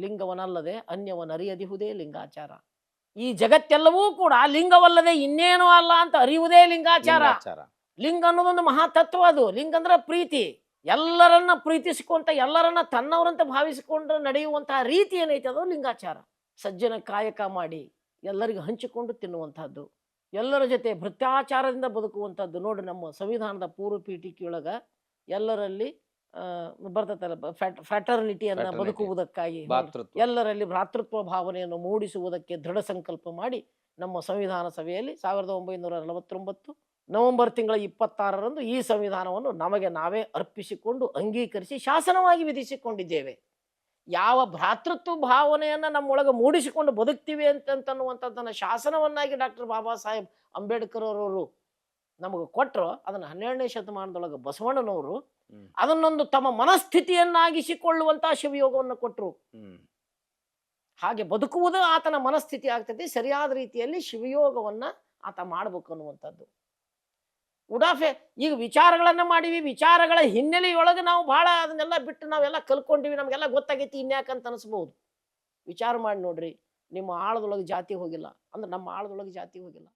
ಲಿಂಗವನಲ್ಲದೆ ಅನ್ಯವನರಿಯದಿಹುದೇ ಲಿಂಗಾಚಾರ. ಈ ಜಗತ್ತೆಲ್ಲವೂ ಕೂಡ ಲಿಂಗವಲ್ಲದೆ ಇನ್ನೇನೂ ಅಲ್ಲ ಅಂತ ಅರಿಯುವುದೇ ಲಿಂಗಾಚಾರ. ಲಿಂಗ ಅನ್ನೋದೊಂದು ಮಹಾತತ್ವ ಅದು. ಲಿಂಗ ಅಂದ್ರೆ ಪ್ರೀತಿ. ಎಲ್ಲರನ್ನ ಪ್ರೀತಿಸಿಕೊಂತ ಎಲ್ಲರನ್ನ ತನ್ನವರಂತ ಭಾವಿಸಿಕೊಂಡು ನಡೆಯುವಂತಹ ರೀತಿ ಏನೈತೆ ಅದು? ಲಿಂಗಾಚಾರ. ಸಜ್ಜನ ಕಾಯಕ ಮಾಡಿ ಎಲ್ಲರಿಗೂ ಹಂಚಿಕೊಂಡು ತಿನ್ನುವಂತಹದ್ದು ಎಲ್ಲರ ಜೊತೆ ಭೃತ್ಯಾಚಾರದಿಂದ ಬದುಕುವಂಥದ್ದು. ನೋಡಿ ನಮ್ಮ ಸಂವಿಧಾನದ ಪೂರ್ವ ಪೀಠಿಕೆಯೊಳಗ ಎಲ್ಲರಲ್ಲಿ ಆ, ಫ್ಯಾಟರ್ನಿಟಿಯನ್ನ. ಬದುಕುವುದಕ್ಕಾಗಿ ಎಲ್ಲರಲ್ಲಿ ಭ್ರಾತೃತ್ವ ಭಾವನೆಯನ್ನು ಮೂಡಿಸುವುದಕ್ಕೆ ದೃಢ ಸಂಕಲ್ಪ ಮಾಡಿ ನಮ್ಮ ಸಂವಿಧಾನ ಸಭೆಯಲ್ಲಿ ಸಾವಿರದ ಒಂಬೈನೂರ ನಲವತ್ತೊಂಬತ್ತು ನವೆಂಬರ್ ತಿಂಗಳ ಇಪ್ಪತ್ತಾರರಂದು ಈ ಸಂವಿಧಾನವನ್ನು ನಮಗೆ ನಾವೇ ಅರ್ಪಿಸಿಕೊಂಡು ಅಂಗೀಕರಿಸಿ ಶಾಸನವಾಗಿ ವಿಧಿಸಿಕೊಂಡಿದ್ದೇವೆ ಯಾವ ಭ್ರಾತೃತ್ವ ಭಾವನೆಯನ್ನು ನಮ್ಮೊಳಗೆ ಮೂಡಿಸಿಕೊಂಡು ಬದುಕ್ತೀವಿ ಅಂತನ್ನುವಂಥದ್ದನ್ನು ಶಾಸನವನ್ನಾಗಿ ಡಾಕ್ಟರ್ ಬಾಬಾ ಸಾಹೇಬ್ ಅಂಬೇಡ್ಕರ್ ಅವರು ನಮಗೆ ಕೊಟ್ಟರು ಅದನ್ನು ಹನ್ನೆರಡನೇ ಶತಮಾನದೊಳಗೆ ಬಸವಣ್ಣನವರು. ಅದನ್ನೊಂದು ತಮ್ಮ ಮನಸ್ಥಿತಿಯನ್ನಾಗಿಸಿಕೊಳ್ಳುವಂತಹ ಶಿವಯೋಗವನ್ನು ಕೊಟ್ಟರು ಹಾಗೆ ಬದುಕುವುದು ಆತನ ಮನಸ್ಥಿತಿ ಆಗ್ತದೆ. ಸರಿಯಾದ ರೀತಿಯಲ್ಲಿ ಶಿವಯೋಗವನ್ನ ಆತ ಮಾಡ್ಬೇಕು ಅನ್ನುವಂಥದ್ದು. ಉಡಾಫೆ ಈಗ ವಿಚಾರಗಳನ್ನ ಮಾಡಿವಿ. ವಿಚಾರಗಳ ಹಿನ್ನೆಲೆಯೊಳಗೆ ನಾವು ಬಹಳ ಅದನ್ನೆಲ್ಲ ಬಿಟ್ಟು ನಾವೆಲ್ಲ ಕಲ್ಕೊಂಡಿವಿ ನಮಗೆಲ್ಲ ಗೊತ್ತಾಗೈತಿ ಇನ್ಯಾಕಂತ ಅನಿಸ್ಬೋದು. ವಿಚಾರ ಮಾಡಿ ನೋಡ್ರಿ ನಿಮ್ಮ ಆಳದೊಳಗೆ ಜಾತಿ ಹೋಗಿಲ್ಲ. ಅಂದ್ರೆ ನಮ್ಮ ಆಳದೊಳಗೆ ಜಾತಿ ಹೋಗಿಲ್ಲ.